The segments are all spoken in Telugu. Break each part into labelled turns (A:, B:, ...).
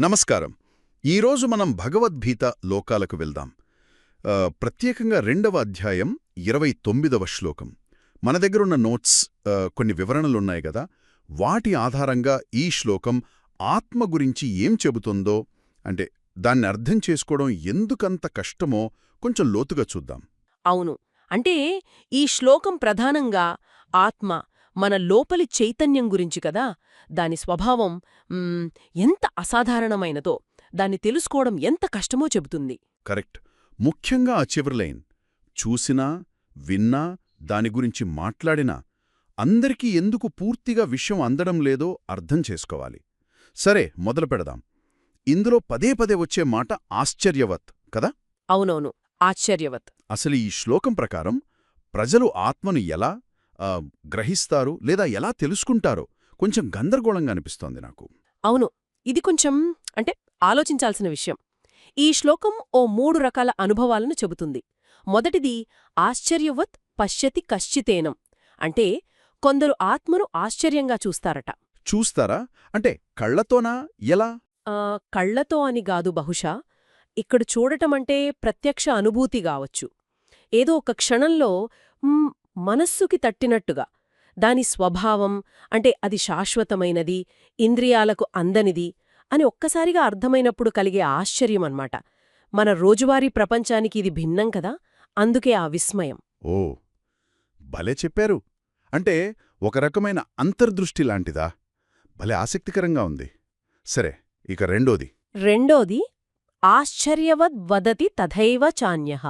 A: నమస్కారం. ఈరోజు మనం భగవద్గీత లోకాలకు వెళ్దాం. ప్రత్యేకంగా రెండవ అధ్యాయం ఇరవై తొమ్మిదవ శ్లోకం. మన దగ్గరున్న నోట్స్ కొన్ని వివరణలున్నాయి గదా వాటి ఆధారంగా ఈ శ్లోకం ఆత్మ గురించి ఏం చెబుతుందో అంటే దాన్ని అర్థం చేసుకోవడం ఎందుకంత కష్టమో కొంచెం లోతుగా చూద్దాం.
B: అవును. అంటే ఈ శ్లోకం ప్రధానంగా ఆత్మ మన లోపలి చైతన్యం గురించి కదా? దాని స్వభావం ఎంత అసాధారణమైనదో దాన్ని తెలుసుకోవడం ఎంత కష్టమో చెబుతుంది.
A: కరెక్ట్. ముఖ్యంగా ఆ చివరి లైన్. చూసినా విన్నా దాని గురించి మాట్లాడినా అందరికీ ఎందుకు పూర్తిగా విషయం అందడం లేదో అర్థం చేసుకోవాలి. సరే మొదలు పెడదాం. ఇందులో పదే పదే వచ్చే మాట ఆశ్చర్యవత్ కదా?
B: అవునవును ఆశ్చర్యవత్.
A: అసలు ఈ శ్లోకం ప్రకారం ప్రజలు ఆత్మను ఎలా గ్రహిస్తారు లేదా ఎలా తెలుసుకుంటారో కొంచెం గందరగోళంగా అనిపిస్తోంది నాకు.
B: అవును. ఇది కొంచెం అంటే ఆలోచించాల్సిన విషయం. ఈ శ్లోకం ఓ మూడు రకాల అనుభవాలను చెబుతుంది. మొదటిది ఆశ్చర్యవత్ పశ్యతి కశ్చితేనం. అంటే కొందరు ఆత్మను ఆశ్చర్యంగా చూస్తారట.
A: చూస్తారా? అంటే కళ్ళతోనా ఎలా?
B: కళ్ళతో అని గాదు బహుశా. ఇక్కడ చూడటమంటే ప్రత్యక్ష అనుభూతి గావచ్చు ఏదో ఒక క్షణంలో మనస్సుకి తట్టినట్టుగా. దాని స్వభావం అంటే అది శాశ్వతమైనది ఇంద్రియాలకు అందనిది అని ఒక్కసారిగా అర్థమైనప్పుడు కలిగే ఆశ్చర్యం అన్నమాట మన రోజువారీ ప్రపంచానికి ఇది భిన్నం కదా అందుకే ఆ విస్మయం.
A: ఓ భలే చెప్పారు. అంటే ఒక రకమైన అంతర్దృష్టి లాంటిదా? భలే ఆసక్తికరంగా ఉంది. సరే ఇక రెండోది.
B: రెండోది ఆశ్చర్యవద్ వదతి తథైవ చాన్యః.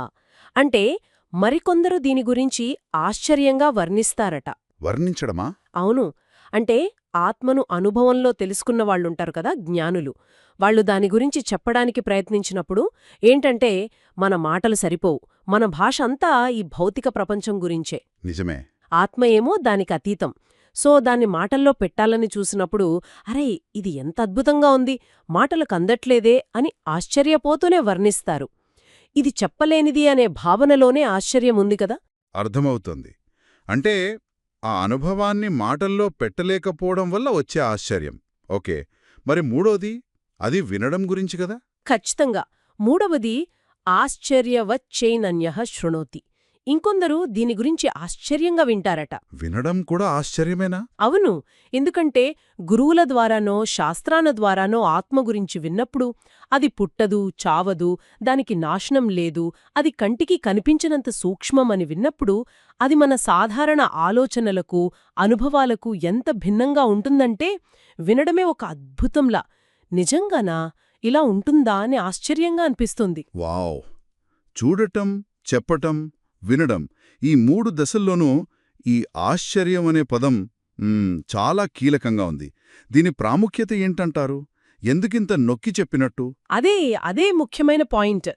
B: అంటే మరికొందరు దీని గురించి ఆశ్చర్యంగా వర్ణిస్తారట.
A: వర్ణించడమా?
B: అవును. అంటే ఆత్మను అనుభవంలో తెలుసుకున్న వాళ్ళుంటారు కదా జ్ఞానులు. వాళ్ళు దాని గురించి చెప్పడానికి ప్రయత్నించినప్పుడు ఏంటంటే మన మాటలు సరిపోవు. మన భాష అంతా ఈ భౌతిక ప్రపంచం గురించే.
A: నిజమే.
B: ఆత్మ ఏమో దానికి అతీతం. సో దాన్ని మాటల్లో పెట్టాలని చూసినప్పుడు అరే ఇది ఎంత అద్భుతంగా ఉంది. మాటలకు అందట్లేదే అని ఆశ్చర్యపోతూనే వర్ణిస్తారు. ఇది చెప్పలేనిది అనే భావనలోనే ఆశ్చర్యం ఉంది కదా?
A: అర్థమవుతోంది. అంటే ఆ అనుభవాన్ని మాటల్లో పెట్టలేకపోవడం వల్ల వచ్చే ఆశ్చర్యం. ఓకే. మరి మూడోది? అది వినడం గురించి కదా?
B: ఖచ్చితంగా. మూడవది ఆశ్చర్యవచ్చైనన్య శృణోతి. ఇంకొందరు దీని గురించి ఆశ్చర్యంగా వింటారట.
A: వినడం కూడా ఆశ్చర్యమేనా?
B: అవును. ఎందుకంటే గురువుల ద్వారానో శాస్త్రాల ద్వారానో ఆత్మ గురించి విన్నప్పుడు అది పుట్టదు చావదు దానికి నాశనం లేదు అది కంటికి కనిపించినంత సూక్ష్మమని విన్నప్పుడు అది మన సాధారణ ఆలోచనలకు అనుభవాలకు ఎంత భిన్నంగా ఉంటుందంటే వినడమే ఒక అద్భుతంలా. నిజంగానా? ఇలా ఉంటుందా అని ఆశ్చర్యంగా అనిపిస్తుంది.
A: వావ్. చూడటం చెప్పటం వినడం. ఈ మూడు దశల్లోనూ ఈ ఆశ్చర్యం అనే పదం చాలా కీలకంగా ఉంది. దీని ప్రాముఖ్యత ఏంటంటారు? ఎందుకింత నొక్కి చెప్పినట్టు?
B: అదే అదే ముఖ్యమైన పాయింట్.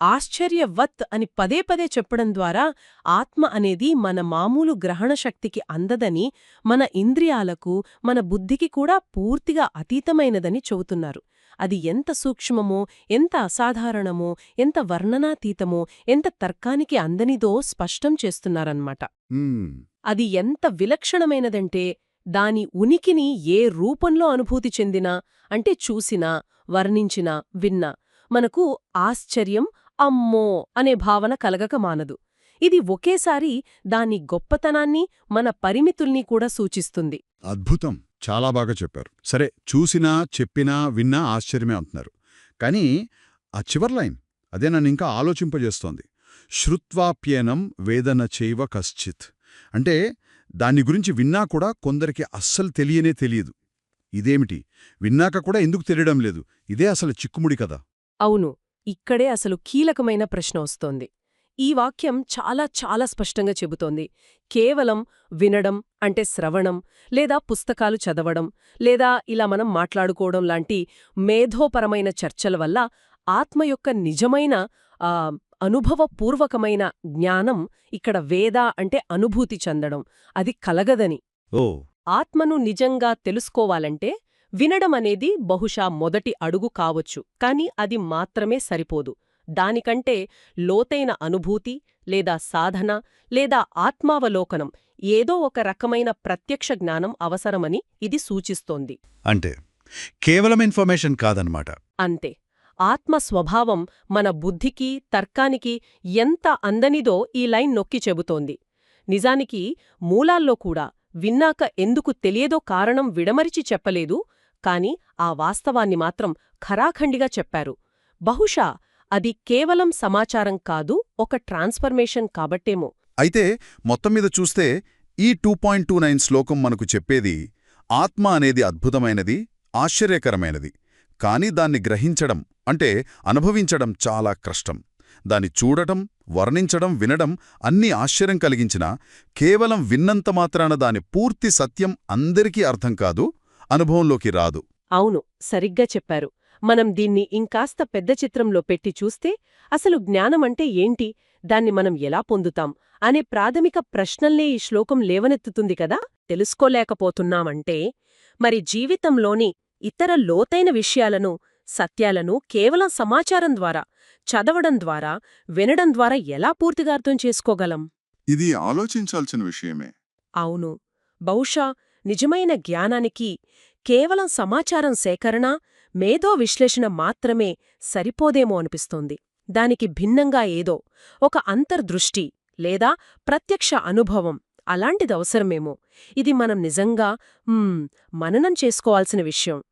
B: ఆశ్చర్యవత్ అని పదే పదే చెప్పడం ద్వారా ఆత్మ అనేది మన మామూలు గ్రహణ శక్తికి అందదని మన ఇంద్రియాలకు మన బుద్ధికి కూడా పూర్తిగా అతీతమైనదని చెబుతున్నారు. అది ఎంత సూక్ష్మమో ఎంత అసాధారణమో ఎంత వర్ణనాతీతమో ఎంత తర్కానికి అందనిదో స్పష్టం చేస్తున్నారన్నమాట. అది ఎంత విలక్షణమైనదంటే దాని ఉనికిని ఏ రూపంలో అనుభూతి చెందినా అంటే చూసినా వర్ణించినా విన్నా మనకు ఆశ్చర్యం అమ్మో అనే భావన కలగక మానదు. ఇది ఒకేసారి దాని గొప్పతనాన్ని మన పరిమితుల్ని కూడా సూచిస్తుంది.
A: అద్భుతం! చాలా బాగా చెప్పారు. సరే చూసినా చెప్పినా విన్నా ఆశ్చర్యమే అంటున్నారు. కానీ ఆ చివరి లైన్ అదే నన్ను ఇంకా ఆలోచింపజేస్తోంది. శ్రుత్వాప్యేనం వేదన చేయవ కశ్చిత్. అంటే దాని గురించి విన్నా కూడా కొందరికి అస్సలు తెలియనే తెలియదు. ఇదేమిటి? విన్నాక కూడా ఎందుకు తెలియడం లేదు? ఇదే అసలు చిక్కుముడి కదా
B: అవును ఇక్కడే అసలు కీలకమైన ప్రశ్న వస్తోంది. ఈ వాక్యం చాలా చాలా స్పష్టంగా చెబుతోంది. కేవలం వినడం అంటే శ్రవణం లేదా పుస్తకాలు చదవడం లేదా ఇలా మనం మాట్లాడుకోవడం లాంటి మేధోపరమైన చర్చల వల్ల ఆత్మ యొక్క నిజమైన అనుభవపూర్వకమైన జ్ఞానం ఇక్కడ వేద అంటే అనుభూతి చెందడం. అది కలగదని.
A: ఓ.
B: ఆత్మను నిజంగా తెలుసుకోవాలంటే వినడం అనేది బహుశా మొదటి అడుగు కావచ్చు. కాని అది మాత్రమే సరిపోదు. దానికంటే లోతైన అనుభూతి లేదా సాధన లేదా ఆత్మావలోకనం ఏదో ఒక రకమైన ప్రత్యక్ష జ్ఞానం అవసరమని ఇది సూచిస్తోంది.
A: అంటే
C: కేవలం ఇన్ఫర్మేషన్ కాదనమాట.
B: అంతే. ఆత్మ స్వభావం మన బుద్ధికి తర్కానికి ఎంత అందనిదో ఈ లైన్ నొక్కి చెబుతోంది. నిజానికి మూలాల్లో కూడా విన్నాక ఎందుకు తెలియదో కారణం విడమరిచి చెప్పలేదు కాని ఆ వాస్తవాన్ని మాత్రం ఖరాఖండిగా చెప్పారు. బహుశా అది కేవలం సమాచారం కాదు ఒక ట్రాన్స్ఫర్మేషన్ కాబట్టేమో.
A: అయితే మొత్తం మీద చూస్తే ఈ టూ పాయింట్ టూ నైన్ శ్లోకం మనకు చెప్పేది ఆత్మ అనేది అద్భుతమైనది ఆశ్చర్యకరమైనది. కాని దాన్ని గ్రహించడం అంటే అనుభవించడం చాలా కష్టం. దాన్ని చూడటం వర్ణించడం వినడం అన్నీ ఆశ్చర్యం కలిగించినా కేవలం విన్నంత మాత్రాన దాని పూర్తి సత్యం అందరికీ అర్థం కాదు అనుభవంలోకి రాదు.
B: అవును సరిగ్గా చెప్పారు. మనం దీన్ని ఇంకాస్త పెద్ద చిత్రంలో పెట్టి చూస్తే అసలు జ్ఞానమంటే ఏంటి? దాన్ని మనం ఎలా పొందుతాం? అనే ప్రాథమిక ప్రశ్నల్నే ఈ శ్లోకం లేవనెత్తుతుంది కదా? తెలుసుకోలేకపోతున్నామంటే మరి జీవితంలోని ఇతర లోతైన విషయాలను సత్యాలను కేవలం సమాచారం ద్వారా చదవడం ద్వారా వినడం ద్వారా ఎలా పూర్తిగా అర్థం చేసుకోగలం?
D: ఇది ఆలోచించాల్సిన విషయమే.
B: అవును. బహుశా నిజమైన జ్ఞానానికి కేవలం సమాచారం సేకరణ మేధో విశ్లేషణ మాత్రమే సరిపోదేమో అనిపిస్తోంది. దానికి భిన్నంగా ఏదో ఒక అంతర్దృష్టి లేదా ప్రత్యక్ష అనుభవం అలాంటిదవసరమేమో. ఇది మనం నిజంగా మ్మ్, మననం చేసుకోవాల్సిన విషయం.